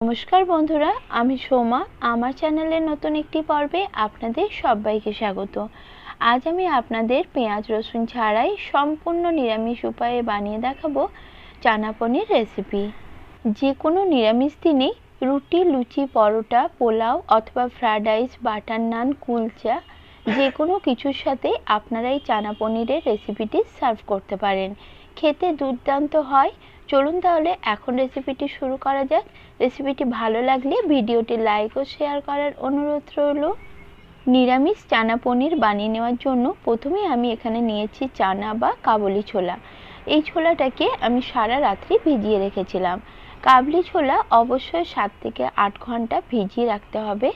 নমস্কার বন্ধুরা, আমি সোমা। আমার চ্যানেলের নতুন একটি পর্বে আপনাদের সবাইকে স্বাগত। আজ আমি আপনাদের পেঁয়াজ, রসুন ছাড়াই সম্পূর্ণ নিরামিষ উপায়ে বানিয়ে দেখাবো চানা পনির রেসিপি যে কোনো নিরামিষ দিনেই রুটি, লুচি, পরোটা, পোলাও অথবা fried rice butter naan kulcha যে কোনো কিছুর সাথে আপনারা এই চানা পনিরের রেসিপিটি সার্ভ করতে পারেন। খেতে দুর্দান্ত হয় চলুন তাহলে এখন রেসিপিটি শুরু করা যাক। রেসিপিটি ভালো লাগলে ভিডিওটি লাইক ও শেয়ার করার অনুরোধ রইল। নিরামিষ চানা পনির বানিয়ে নেওয়ার জন্য প্রথমে আমি এখানে নিয়েছি চানা বা কাবলি ছোলা। এই ছোলাটাকে আমি সারা রাত্রি ভিজিয়ে রেখেছিলাম। কাবলি ছোলা অবশ্যই সাত থেকে আট ঘণ্টা ভিজিয়ে রাখতে হবে,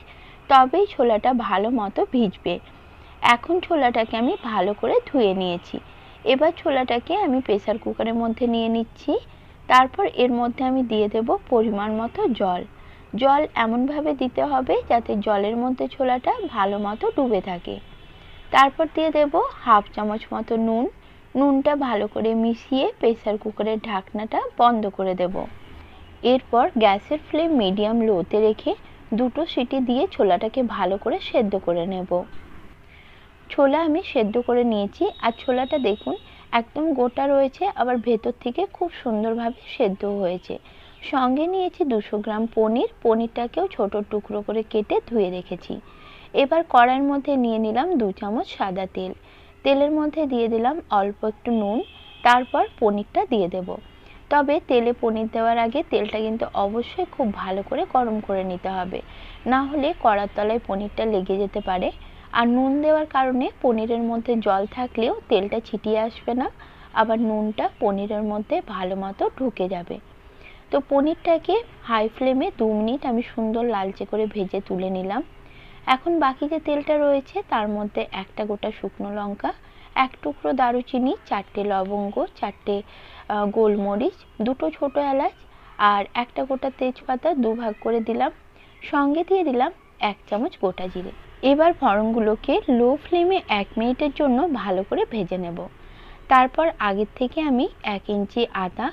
তবেই ছোলাটা ভালো মতো ভিজবে। এখন ছোলাটাকে আমি ভালো করে ধুয়ে নিয়েছি। এবার ছোলাটাকে আমি প্রেসার কুকারের মধ্যে নিয়ে নিচ্ছি। তারপর এর মধ্যে আমি দিয়ে দেব পরিমাণ মতো জল। জল এমনভাবে দিতে হবে যাতে জলের মধ্যে ছোলাটা ভালো মতো ডুবে থাকে। তারপর দিয়ে দেব হাফ চামচ মতো নুন। নুনটা ভালো করে মিশিয়ে প্রেসার কুকারের ঢাকনাটা বন্ধ করে দেব। এরপর গ্যাসের ফ্লেম মিডিয়াম লোতে রেখে দুটো সিটি দিয়ে ছোলাটাকে ভালো করে সেদ্ধ করে নেব। ছোলা আমি সেদ্ধ করে নিয়েছি। আর ছোলাটা দেখুন একদম গোটা রয়েছে, আবার ভেতর থেকে খুব সুন্দরভাবে সেদ্ধ হয়েছে। সঙ্গে নিয়েছি দুশো গ্রাম পনির, পনিরটাকেও ছোট টুকরো করে কেটে ধুয়ে রেখেছি। এবার কড়াইয়ের মধ্যে নিয়ে নিলাম দু চামচ সাদা তেল। তেলের মধ্যে দিয়ে দিলাম অল্প একটু নুন, তারপর পনিরটা দিয়ে দেব। তবে তেলে পনির দেওয়ার আগে তেলটা কিন্তু অবশ্যই খুব ভালো করে গরম করে নিতে হবে। না হলে কড়ার তলায় পনিরটা লেগে যেতে পারে। আর নুন দেওয়ার কারণে পনিরের মধ্যে জল থাকলেও তেলটা ছিটিয়ে আসবে না। আবার নুনটা পনিরের মধ্যে ভালো মতো ঢুকে যাবে। তো পনিরটাকে হাই ফ্লেমে দু মিনিট আমি সুন্দর লালচে করে ভেজে তুলে নিলাম। এখন বাকি যে তেলটা রয়েছে, তার মধ্যে একটা গোটা শুকনো লঙ্কা, এক টুকরো দারুচিনি, চারটে লবঙ্গ, চারটে গোলমরিচ, দুটো ছোটো এলাচ আর একটা গোটা তেজপাতা দুভাগ করে দিলাম। সঙ্গে দিয়ে দিলাম এক চামচ গোটা জিরে। এবার ফড়নগুলোকে লো ফ্লেমে এক মিনিটের জন্য ভালো করে ভেজে নেব। তারপর আগের থেকে আমি এক ইঞ্চি আদা,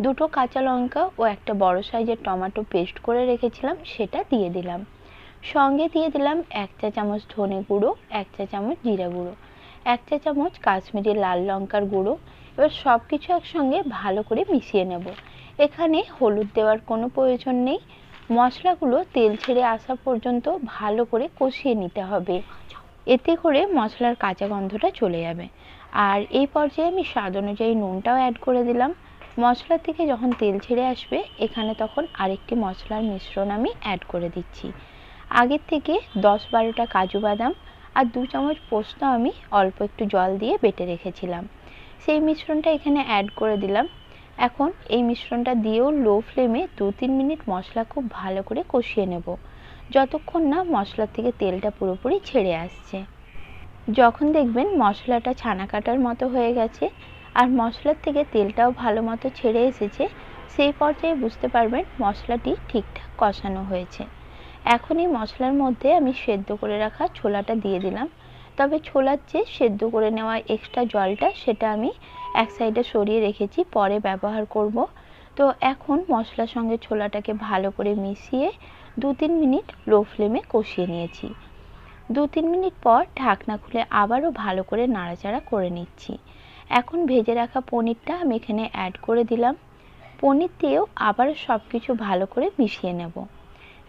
দুটো কাঁচা লঙ্কা ও একটা বড় সাইজের টমেটো পেস্ট করে রেখেছিলাম, সেটা দিয়ে দিলাম। সঙ্গে দিয়ে দিলাম এক চা চামচ ধনে গুঁড়ো, এক চা চামচ জিরা গুঁড়ো, এক চা চামচ কাশ্মীরি লাল লঙ্কার গুঁড়ো, এবার সব কিছু একসঙ্গে ভালো করে মিশিয়ে নেব। এখানে হলুদ দেওয়ার কোনো প্রয়োজন নেই। মশলাগুলো তেল ছেড়ে আসা পর্যন্ত ভালো করে কষিয়ে নিতে হবে। এতে করে মশলার কাঁচা গন্ধটা চলে যাবে। আর এই পর্যায়ে আমি স্বাদ অনুযায়ী নুনটাও অ্যাড করে দিলাম। মশলা থেকে যখন তেল ছেড়ে আসবে, এখানে তখন আরেকটি মশলার মিশ্রণ আমি অ্যাড করে দিচ্ছি। আগের থেকে দশ বারোটা কাজু বাদাম আর দু চামচ পোস্ত আমি অল্প একটু জল দিয়ে বেটে রেখেছিলাম। সেই মিশ্রণটা এখানে অ্যাড করে দিলাম। এখন এই মিশ্রণটা দিয়েও লো ফ্লেমে দু তিন মিনিট মশলা খুব ভালো করে কষিয়ে নেব। যতক্ষণ না মশলা থেকে তেলটা পুরোপুরি ছেড়ে আসছে। যখন দেখবেন মশলাটা ছানা কাটার মতো হয়ে গেছে আর মশলার থেকে তেলটাও ভালো মতো ছেড়ে এসেছে, সেই পর্যায়ে বুঝতে পারবেন মশলাটি ঠিকঠাক কষানো হয়েছে। এখন এই মশলার মধ্যে আমি সেদ্ধ করে রাখা ছোলাটা দিয়ে দিলাম। তবে ছোলার যে সেদ্ধ করে নেওয়া এক্সট্রা জলটা সেটা আমি এক সাইডে সরিয়ে রেখেছি, পরে ব্যবহার করব। তো এখন মশলার সঙ্গে ছোলাটাকে ভালো করে মিশিয়ে দু তিন মিনিট লো ফ্লেমে কষিয়ে নিয়েছি। দু তিন মিনিট পর ঢাকনা খুলে আবারও ভালো করে নাড়াচাড়া করে নিচ্ছি। এখন ভেজে রাখা পনিরটা আমি এখানে অ্যাড করে দিলাম। পনির দিয়েও আবারও সব কিছু ভালো করে মিশিয়ে নেব।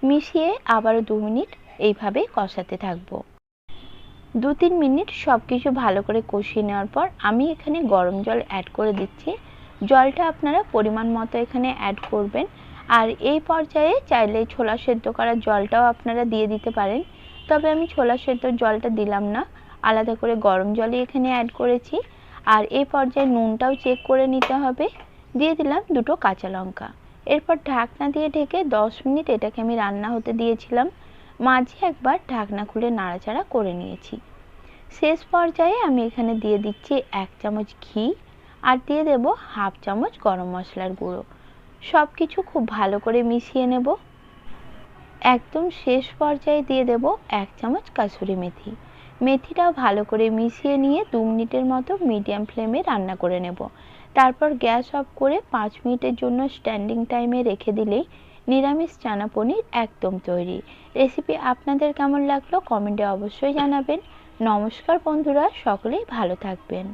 মিশিয়ে আবারও দু মিনিট এইভাবে কষাতে থাকব। দু তিন মিনিট সব কিছু ভালো করে কষিয়ে নেওয়ার পর আমি এখানে গরম জল অ্যাড করে দিচ্ছি। জলটা আপনারা পরিমাণ মতো এখানে অ্যাড করবেন। আর এই পর্যায়ে চাইলে ছোলা সেদ্ধ করার জলটাও আপনারা দিয়ে দিতে পারেন। তবে আমি ছোলা সেদ্ধর জলটা দিলাম না। আলাদা করে গরম জলই এখানে অ্যাড করেছি। আর এই পর্যায়ে নুনটাও চেক করে নিতে হবে। দিয়ে দিলাম দুটো কাঁচা লঙ্কা। এরপর ঢাকনা দিয়ে ঢেকে দশ মিনিট এটাকে আমি রান্না হতে দিয়েছিলাম। মাঝে একবার ঢাকনা খুলে নাড়াচাড়া করে নিয়েছি। শেষ পর্যায়ে আমি এখানে দিয়ে দিচ্ছি এক চামচ ঘি আর দিয়ে দেব হাফ চামচ গরম মশলার গুঁড়ো। সব কিছু খুব ভালো করে মিশিয়ে নেব। একদম শেষ পর্যায়ে দিয়ে দেব এক চামচ কাসুরি মেথি। মেথিটাও ভালো করে মিশিয়ে নিয়ে দু মিনিটের মতো মিডিয়াম ফ্লেমে রান্না করে নেব। তারপর গ্যাস অফ করে পাঁচ মিনিটের জন্য স্ট্যান্ডিং টাইমে রেখে দিলেই নিরামিষ চানা পনির একদম তৈরি। রেসিপি আপনাদের কেমন লাগল কমেন্টে অবশ্যই জানাবেন। নমস্কার বন্ধুরা, সকলেই ভালো থাকবেন।